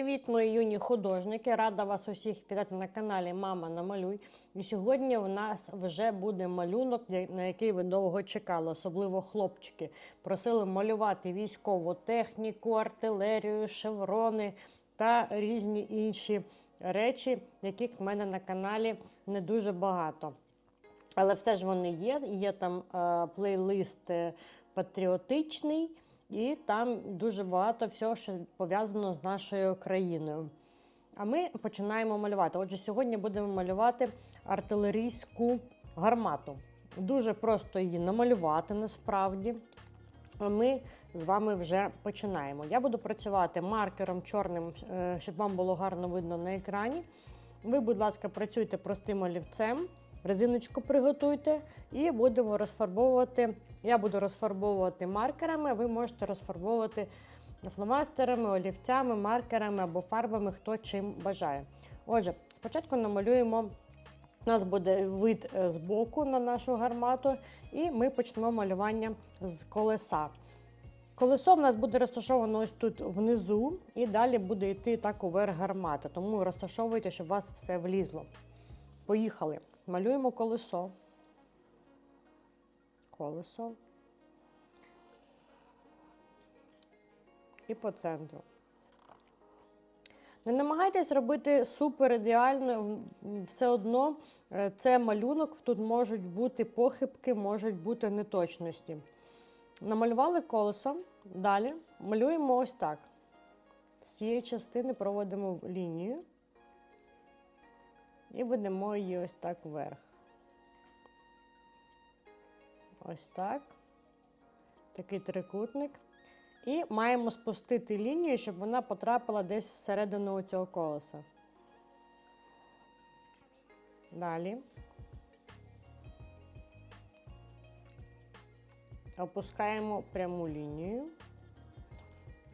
Привіт, мої юні художники! Рада вас усіх вітати на каналі Мама Намалюй. І сьогодні в нас вже буде малюнок, на який ви довго чекали, особливо хлопчики. Просили малювати військову техніку, артилерію, шеврони та різні інші речі, яких в мене на каналі не дуже багато. Але все ж вони є. Є там е, плейлист е, патріотичний, і там дуже багато всього, що пов'язано з нашою країною. А ми починаємо малювати. Отже, сьогодні будемо малювати артилерійську гармату. Дуже просто її намалювати насправді. Ми з вами вже починаємо. Я буду працювати маркером чорним, е, щоб вам було гарно видно на екрані. Ви, будь ласка, працюйте простим олівцем, резиночку приготуйте і будемо розфарбовувати. Я буду розфарбовувати маркерами, ви можете розфарбовувати фломастерами, олівцями, маркерами або фарбами, хто чим бажає. Отже, спочатку намалюємо. У нас буде вид е, з боку на нашу гармату, і ми почнемо малювання з колеса. Колесо в нас буде розташовано ось тут внизу, і далі буде йти так уверх гармати. Тому розташовуйте, щоб у вас все влізло. Поїхали. Малюємо колесо. Колесо. І по центру. Не намагайтесь робити супер ідеально, все одно е, це малюнок, тут можуть бути похибки, можуть бути неточності. Намалювали колесо, далі малюємо ось так. З цієї частини проводимо лінію і ведемо її ось так вверх. Ось так. Такий трикутник. І маємо спустити лінію, щоб вона потрапила десь всередину цього колеса. Далі. Опускаємо пряму лінію.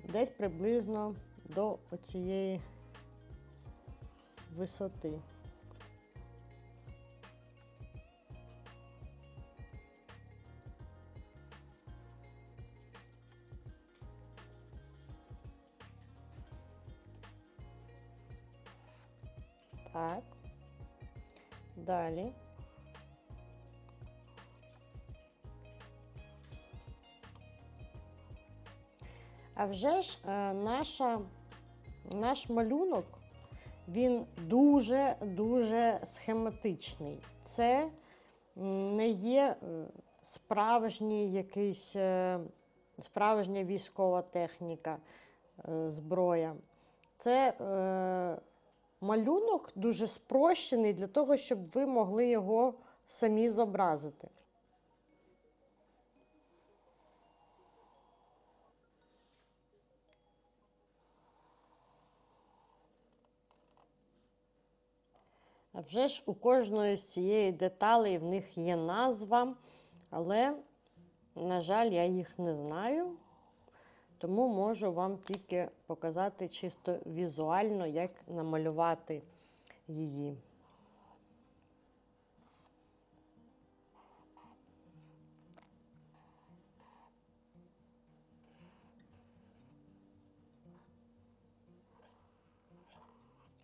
Десь приблизно до оцієї висоти. Так. Далі. А вже ж е, наша, наш малюнок, він дуже-дуже схематичний. Це не є е, справжній якийсь, е, справжня військова техніка, зброя. Це малюнок дуже спрощений для того, щоб ви могли його самі зобразити. А вже ж у кожної з цієї деталі в них є назва, але, на жаль, я їх не знаю, тому можу вам тільки показати чисто візуально, як намалювати її.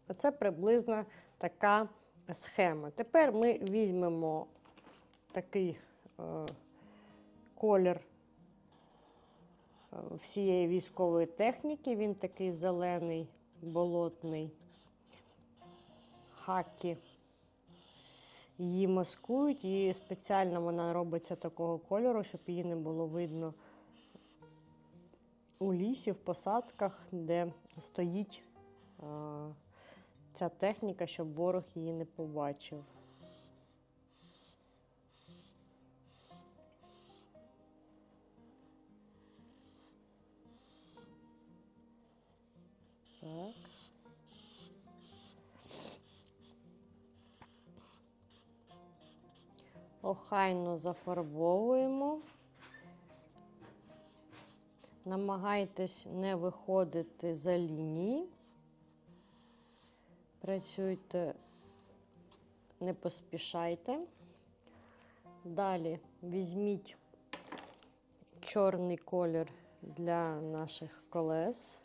Оце приблизно така схема. Тепер ми візьмемо такий е, колір всієї військової техніки. Він такий зелений, болотний, хакі. Її маскують, і спеціально вона робиться такого кольору, щоб її не було видно у лісі, в посадках, де стоїть е, ця техніка, щоб ворог її не побачив. Так. Охайно зафарбовуємо. Намагайтесь не виходити за лінії. Працюйте, не поспішайте. Далі візьміть чорний колір для наших колес.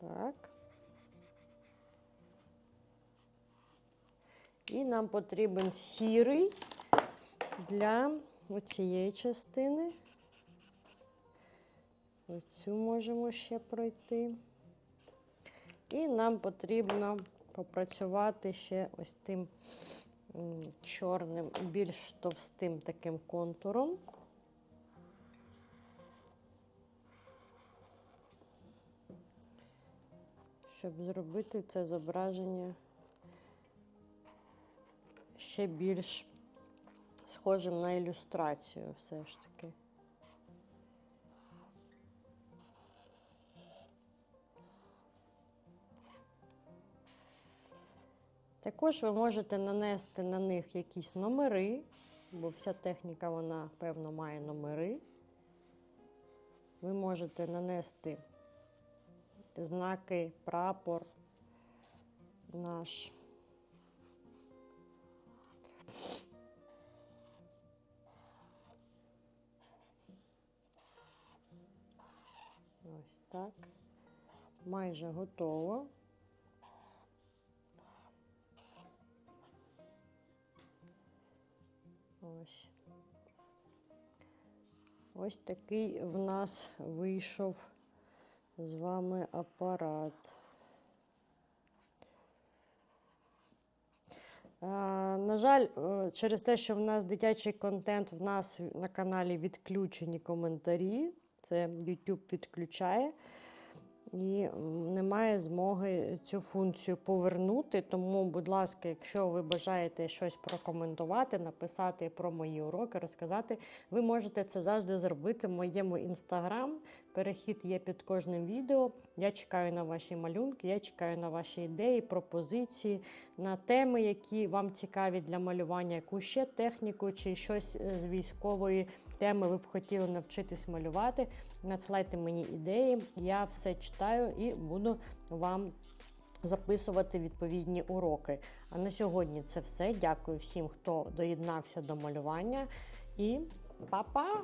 Так. І нам потрібен сірий для оцієї частини. Оцю можемо ще пройти. І нам потрібно попрацювати ще ось тим чорним, більш товстим таким контуром. Щоб зробити це зображення ще більш схожим на ілюстрацію, все ж таки. Також ви можете нанести на них якісь номери, бо вся техніка, вона, певно, має номери. Ви можете нанести знаки, прапор наш. Ось так. Майже готово. Ось. Ось такий в нас вийшов з вами апарат. На жаль, е, через те, що в нас дитячий контент, в нас на каналі відключені коментарі. Це YouTube відключає. І немає змоги цю функцію повернути. Тому, будь ласка, якщо ви бажаєте щось прокоментувати, написати про мої уроки, розказати, ви можете це завжди зробити в моєму інстаграм. Перехід є під кожним відео. Я чекаю на ваші малюнки, я чекаю на ваші ідеї, пропозиції, на теми, які вам цікаві для малювання, яку ще техніку чи щось е, з військової теми ви б хотіли навчитись малювати. Надсилайте мені ідеї, я все читаю і буду вам записувати відповідні уроки. А на сьогодні це все. Дякую всім, хто доєднався до малювання. І па-па!